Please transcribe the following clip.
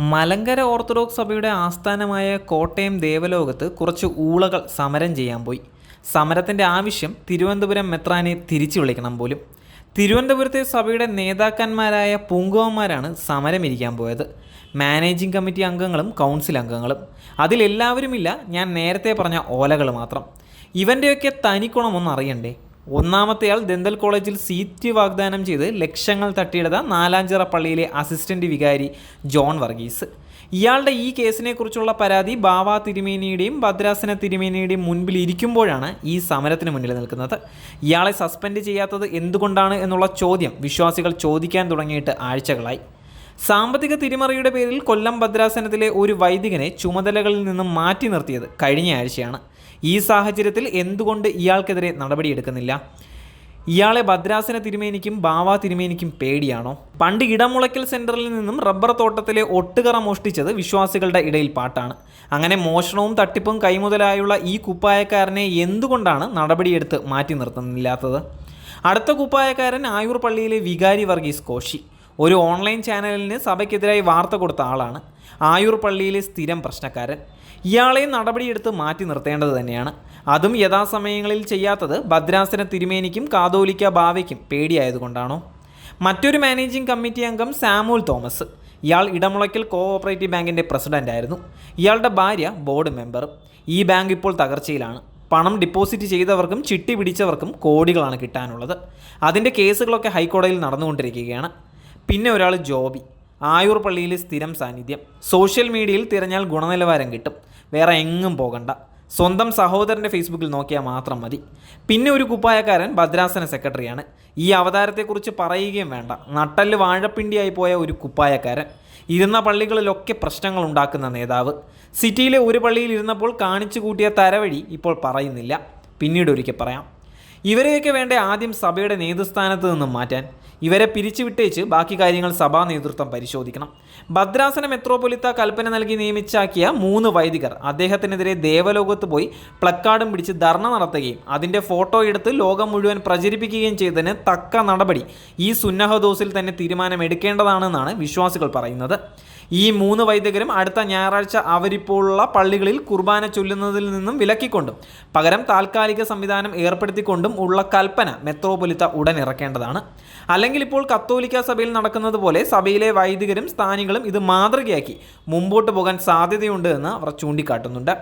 Malankara orthodox സഭയുടെ ആസ്ഥാനമായ കോട്ടയം ദേവലോകത്ത് കുറച്ച് ഊളകൾ സമരം ചെയ്യാൻ പോയി. സമരത്തിന്റെ ആവശ്യം തിരുവനന്തപുരം മെത്രാനെ തിരിച്ചു വിളിക്കണം പോലും. തിരുവനന്തപുരത്തെ സഭയുടെ നേതാക്കന്മാരായ പൂങ്കവന്മാരാണ് സമരമിരിക്കാൻ പോയത്. മാനേജിംഗ് കമ്മിറ്റി അംഗങ്ങളും കൗൺസിൽ അംഗങ്ങളും. അതിലെല്ലാവരുമില്ല ഞാൻ നേരത്തെ പറഞ്ഞ ഓലകൾ മാത്രം. ഇവന്റെയൊക്കെ തനിക്കുണമൊന്നും അറിയണ്ടേ ഒന്നാമത്തെയാൾ ദന്തൽ കോളേജിൽ സീറ്റ് വാഗ്ദാനം ചെയ്ത് ലക്ഷങ്ങൾ തട്ടിയെടുത്ത നാലാഞ്ചിറ പള്ളിയിലെ അസിസ്റ്റന്റ് വികാരി ജോൺ വർഗീസ്. ഇയാളുടെ ഈ കേസിനെക്കുറിച്ചുള്ള പരാതി ബാവ തിരുമേനിയുടെയും ഭദ്രാസന തിരുമേനിയുടെയും മുൻപിൽ ഇരിക്കുമ്പോഴാണ് ഈ സമരത്തിന് മുന്നിൽ നിൽക്കുന്നത്. ഇയാളെ സസ്പെൻഡ് ചെയ്യാത്തത് എന്തുകൊണ്ടാണ് എന്നുള്ള ചോദ്യം വിശ്വാസികൾ ചോദിക്കാൻ തുടങ്ങിയിട്ട് ആഴ്ചകളായി. സാമ്പത്തിക തിരിമറിയുടെ പേരിൽ കൊല്ലം ഭദ്രാസനത്തിലെ ഒരു വൈദികനെ ചുമതലകളിൽ നിന്നും മാറ്റി നിർത്തിയത് കഴിഞ്ഞ ആഴ്ചയാണ് ഈ സാഹചര്യത്തിൽ എന്തുകൊണ്ട് ഇയാൾക്കെതിരെ നടപടിയെടുക്കുന്നില്ല? ഇയാളെ ഭദ്രാസന തിരുമേനിക്കും ബാവ തിരുമേനിക്കും പേടിയാണോ? പണ്ട് ഇടമുളയ്ക്കൽ സെന്ററിൽ നിന്നും റബ്ബർ തോട്ടത്തിലെ ഒട്ടുകറ മോഷ്ടിച്ചത് വിശ്വാസികളുടെ ഇടയിൽ പാട്ടാണ്. അങ്ങനെ മോഷണവും തട്ടിപ്പും കൈമുതലായുള്ള ഈ കുപ്പായക്കാരനെ എന്തുകൊണ്ടാണ് നടപടിയെടുത്ത് മാറ്റി നിർത്തുന്നില്ലാത്തത്? അടുത്ത കുപ്പായക്കാരൻ ആയൂർ പള്ളിയിലെ വികാരി വർഗീസ് കോശി. ഒരു ഓൺലൈൻ ചാനലിന് സഭയ്ക്കെതിരായി വാർത്ത കൊടുത്ത ആളാണ് ആയൂർ പള്ളിയിലെ സ്ഥിരം പ്രശ്നക്കാരൻ. ഇയാളെയും നടപടിയെടുത്ത് മാറ്റി നിർത്തേണ്ടത് തന്നെയാണ്. അതും യഥാസമയങ്ങളിൽ ചെയ്യാത്തത് ഭദ്രാസന തിരുമേനിക്കും കാതോലിക്ക ഭാവയ്ക്കും പേടിയായതുകൊണ്ടാണോ? മറ്റൊരു മാനേജിംഗ് കമ്മിറ്റി അംഗം സാമുൽ തോമസ്. ഇയാൾ ഇടമുളയ്ക്കൽ കോഓപ്പറേറ്റീവ് ബാങ്കിന്റെ പ്രസിഡന്റായിരുന്നു ഇയാളുടെ ഭാര്യ ബോർഡ് മെമ്പറും ഈ ബാങ്ക് ഇപ്പോൾ തകർച്ചയിലാണ്. പണം ഡിപ്പോസിറ്റ് ചെയ്തവർക്കും ചിട്ടി പിടിച്ചവർക്കും കോടികളാണ് കിട്ടാനുള്ളത്. അതിന്റെ കേസുകളൊക്കെ ഹൈക്കോടതിയിൽ നടന്നുകൊണ്ടിരിക്കുകയാണ്. പിന്നെ ഒരാൾ ജോബി. ആയൂർ പള്ളിയിൽ സ്ഥിരം സാന്നിധ്യം. സോഷ്യൽ മീഡിയയിൽ തിരഞ്ഞാൽ ഗുണനിലവാരം കിട്ടും. വേറെ എങ്ങും പോകണ്ട. സ്വന്തം സഹോദരന്റെ ഫേസ്ബുക്കിൽ നോക്കിയാൽ മാത്രം മതി. പിന്നെ ഒരു കുപ്പായക്കാരൻ ഭദ്രാസന സെക്രട്ടറിയാണ്. ഈ അവതാരത്തെക്കുറിച്ച് പറയുകയും വേണ്ട. നട്ടൽ വാഴപ്പിണ്ടിയായി പോയ ഒരു കുപ്പായക്കാരൻ. ഇരുന്ന പള്ളികളിലൊക്കെ പ്രശ്നങ്ങൾ ഉണ്ടാക്കുന്ന നേതാവ്. സിറ്റിയിലെ ഒരു പള്ളിയിൽ ഇരുന്നപ്പോൾ കാണിച്ചു കൂട്ടിയ തരവഴി ഇപ്പോൾ പറയുന്നില്ല. പിന്നീട് ഒരിക്കൽ പറയാം. ഇവരെയൊക്കെ വേണ്ട ആദ്യം സഭയുടെ നേതൃസ്ഥാനത്ത് നിന്നും മാറ്റാൻ? ഇവരെ പിരിച്ചുവിട്ടേച്ച് ബാക്കി കാര്യങ്ങൾ സഭാ നേതൃത്വം പരിശോധിക്കണം. ഭദ്രാസന മെത്രോപൊലിത്ത കൽപ്പന നൽകി നിയമിച്ചാക്കിയ മൂന്ന് വൈദികർ അദ്ദേഹത്തിനെതിരെ ദേവലോകത്ത് പോയി പ്ലക്കാർഡും പിടിച്ച് ധർണ നടത്തുകയും അതിന്റെ ഫോട്ടോ എടുത്ത് ലോകം മുഴുവൻ പ്രചരിപ്പിക്കുകയും ചെയ്തതിന് തക്ക നടപടി ഈ സുന്നഹദോസിൽ തന്നെ തീരുമാനമെടുക്കേണ്ടതാണെന്നാണ് വിശ്വാസികൾ പറയുന്നത്. ഈ മൂന്ന് വൈദികരും അടുത്ത ഞായറാഴ്ച അവരിപ്പോഴുള്ള പള്ളികളിൽ കുർബാന ചൊല്ലുന്നതിൽ നിന്നും വിലക്കിക്കൊണ്ടും പകരം താൽക്കാലിക സംവിധാനം ഏർപ്പെടുത്തിക്കൊണ്ടും ഉള്ള കൽപ്പന മെത്രോപൊലിത്ത ഉടൻ ഇറക്കേണ്ടതാണ്. അല്ലെങ്കിൽ ഇപ്പോൾ കത്തോലിക്ക സഭയിൽ നടക്കുന്നത് പോലെ സഭയിലെ വൈദികരും സ്ഥാനികളും ഇത് മാതൃകയാക്കി മുമ്പോട്ട് പോകാൻ സാധ്യതയുണ്ട് എന്ന് അവർ ചൂണ്ടിക്കാട്ടുന്നുണ്ട്.